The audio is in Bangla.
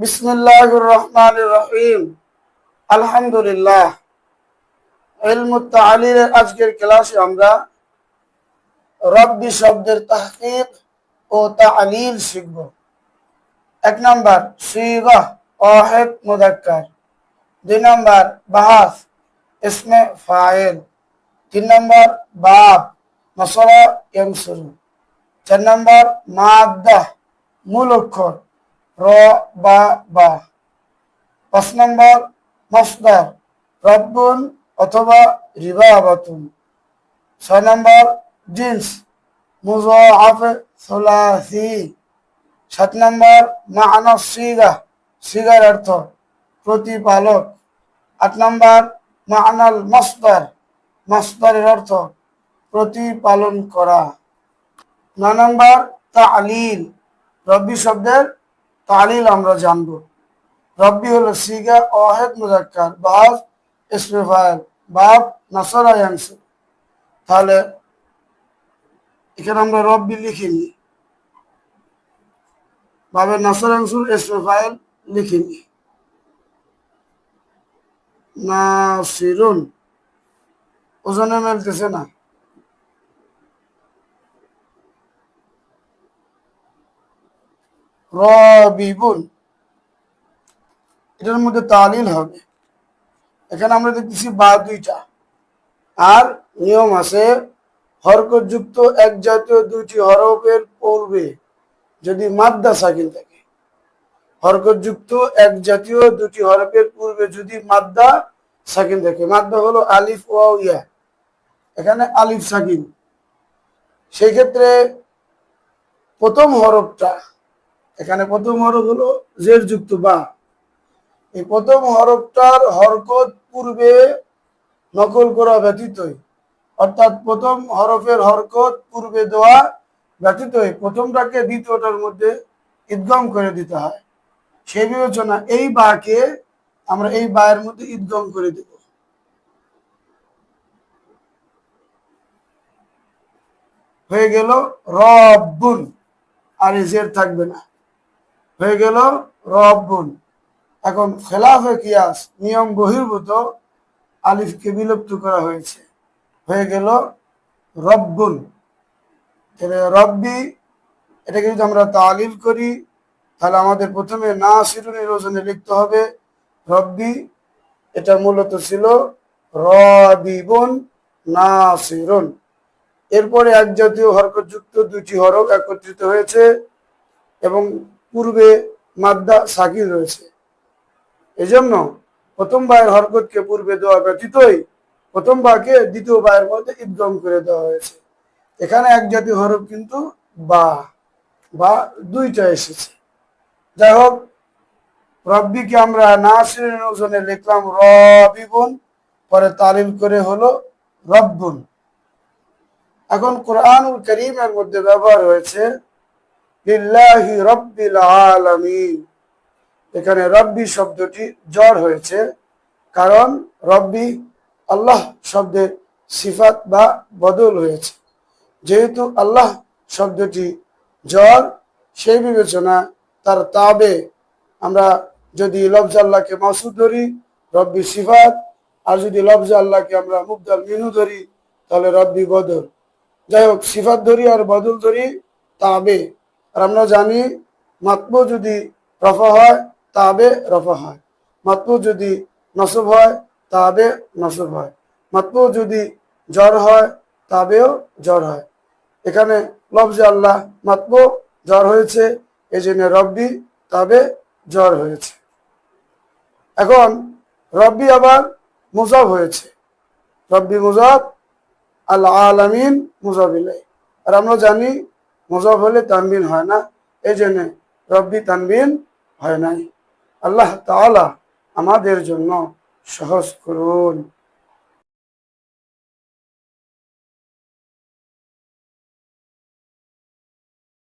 বিসমিল্লাহির রহমানির রহিম। আলহামদুলিল্লাহ। ইলমুত তাআলিলের আজকের ক্লাসে আমরা রব্বি শব্দের তাহকিক ও তাআলিল শিখব। এক নাম্বার, সিগা ওয়াহিদ মুযাক্কার দুই নাম্বার, বাহাস, ইসমে ফাইল। তিন নাম্বার, বাব, নসরা, ইয়ানসুরু। চার নাম্বার, মাদ্দা, মূল অক্ষর। র, বা বা। পাঁচ নম্বর মসদার রব্বুন অথবা রিবাবাতুন। ছয় নম্বর, জিন্স মুজাফে সোলাসি। সাত নম্বর মাহানা সিগা, সিগার অর্থ প্রতিপালক। আট নম্বর মাহানাল মসদার মসদারের অর্থ প্রতিপালন করা। নয় নম্বর, তালিল, রব্বি শব্দের তালিল আমরা জানব। রব্বি হলো সিগা ওয়াহেদ মুজাক্কার বাস ইসমে ফাইল বাব নাসরা তাহলে এখানে আমরা রব্বি লিখিনি। বাবে নাসর আনসুর ইসমে ফাইল লিখিনি। নাসিরুন, ওজনে মেলতেছে না। রবিবুন এটার মধ্যে তালিল হবে। এখানে আমরা দেখতেছি বা দুইটা। আর নিয়ম আছে, হরকতযুক্ত এক জাতীয় দুইটি হরফের পূর্বে যদি মাদ্দা সাকিন থাকে, হরকতযুক্ত এক জাতীয় দুটি হরফের পূর্বে যদি মাদ্দা সাকিন থাকে, মাদ্দা হলো আলিফ ও ইয়া। এখানে আলিফ সাকিন। সেই ক্ষেত্রে প্রথম হরফটা এখানে প্রথম হরফ হলো জের যুক্ত বা। এই প্রথম হরফটার হরকত পূর্বে নকল করা ব্যতীতই। অর্থাৎ প্রথম হরফের হরকত পূর্বে দেওয়া ব্যতীতই প্রথমটাকে দ্বিতীয়টার মধ্যে ঈদগম করে দিতে হয়। সেই বিবেচনা এই বাকে আমরা এই বায়ের মধ্যে ঈদগম করে দেব। হয়ে গেল রব্বুন। আর এই জের থাকবে না। হয়ে গেল রব্বুন। এখন খেলাফে কিয়াস, নিয়ম বহির্ভূত আলিফকে বিলুপ্ত করা হয়েছে। হয়ে গেল রব্বুন। তাহলে রব্বি, এটাকে যদি আমরা তালিল করি, তাহলে আমাদের প্রথমে না শিরুনের ওজনে লিখতে হবে, রব্বি, এটা মূলত ছিল রবিবুন না শিরুন এরপরে এক জাতীয় হরকতযুক্ত দুটি হরক একত্রিত হয়েছে এবং পূর্বে মাদ্দা সাকিল রয়েছে। এজন্য প্রথম বায়ের হরকতকে পূর্বে দেওয়া ব্যতীতই প্রথম বাকে দ্বিতীয় বায়ের মধ্যে ঈদগম করে দেওয়া হয়েছে। এখানে এক জাতীয় হরফ কিন্তু বা বা দুইটা এসেছে। যাই হোক, রব্বিকে আমরা নাসির ওজনে লিখলাম রবিবুন, পরে তালিম করে হলো রব্বুন। এখন কোরআনুল করিমের মধ্যে ব্যবহার হয়েছে লিল্লাহি রব্বিল আলামিন। এখানে রব্বি শব্দটি জ্বর হয়েছে, কারণ রব্বি আল্লাহ শব্দের সিফাত বা বদল হয়েছে। যেহেতু আল্লাহ শব্দটি জ্বর সেই বিবেচনা তার তাবে। আমরা যদি লফজ আল্লাহকে মাসুদ ধরি, রব্বি সিফাত, আর যদি লফজ আল্লাহকে আমরা মুবদাল মিনু ধরি, তাহলে রব্বি বদল। যাই হোক, সিফাত ধরি আর বদল ধরি তাবে। আর আমরা জানি মাতব যদি রফা হয়, তাবে রফা হয়। মাতবু যদি নসব হয়, তাবে নসব হয়। মাতবু যদি জ্বর হয়, তাবেও জ্বর হয়। এখানে লফজে আল্লাহ, মাতবু জ্বর হয়েছে, এই জন্য রব্বি তাবে জ্বর হয়েছে। এখন রব্বি আবার মুজাব হয়েছে। রব্বি মুজাব আল্লাহ আলামিন মুজাবিলাই আর আমরা জানি মুজাব হলে তানবিন হয় না। এই জন্যে রব্বি তানবিন হয় নাই। আল্লাহ তালা আমাদের জন্য সহজ করুন।